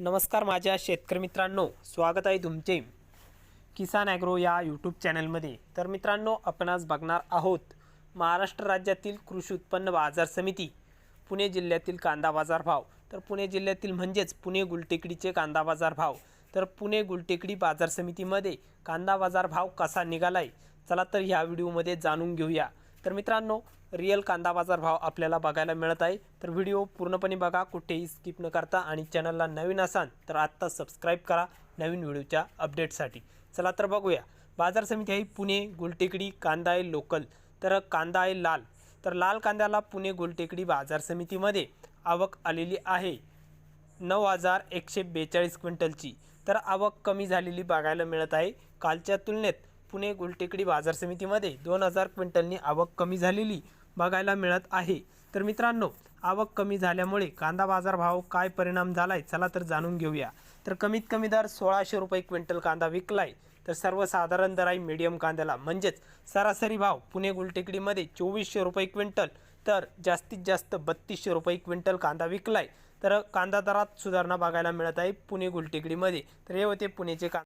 नमस्कार माझ्या शेतकरी मित्रांनो स्वागत आहे तुमचे किसान ॲग्रो या यूट्यूब चॅनलमध्ये. तर मित्रांनो आपण आज बघणार आहोत महाराष्ट्र राज्यातील कृषी उत्पन्न बाजार समिती पुणे जिल्ह्यातील कांदा बाजार भाव. तर पुणे जिल्ह्यातील म्हणजेच पुणे गुलटेकडीचे कांदा बाजार भाव. तर पुणे गुलटेकडी बाजार समितीमध्ये कांदा बाजार भाव कसा निघाला आहे चला तर ह्या व्हिडिओमध्ये जाणून घेऊया. तर मित्रांनो रिअल कांदा बाजार भाव आपल्याला बघायला मिळत आहे. तर व्हिडिओ पूर्णपणे बघा कुठेही स्किप न करता आणि चॅनलला नवीन असाल तर आत्ता सबस्क्राईब करा नवीन व्हिडिओच्या अपडेटसाठी चला तर बघूया. बाजार समिती आहे पुणे गुलटेकडी कांदा आहे लोकल तर कांदा आहे लाल. तर लाल कांद्याला पुणे गुलटेकडी बाजार समितीमध्ये आवक आलेली आहे. नऊ हजार एकशे बेचाळीस क्विंटलची. तर आवक कमी झालेली बघायला मिळत आहे. कालच्या तुलनेत पुणे गुलटेकडी बाजार समितीमध्ये दोन हजार क्विंटलनी आवक कमी झालेली बघायला मिळत आहे. तर मित्रांनो आवक कमी झाल्यामुळे कांदा बाजारभाव काय परिणाम झाला आहे चला तर जाणून घेऊया. तर कमीत कमी दर सोळाशे रुपये क्विंटल कांदा विकलाय. तर सर्वसाधारण दर आहे मीडियम कांद्याला. म्हणजेच सरासरी भाव पुणे गुलटेकडीमध्ये चोवीसशे रुपये क्विंटल तर जास्तीत जास्त बत्तीसशे रुपये क्विंटल कांदा विकलाय. तर कांदा दरात सुधारणा बघायला मिळत आहे पुणे गुलटेकडीमध्ये. तर हे होते पुणेचे कांदा.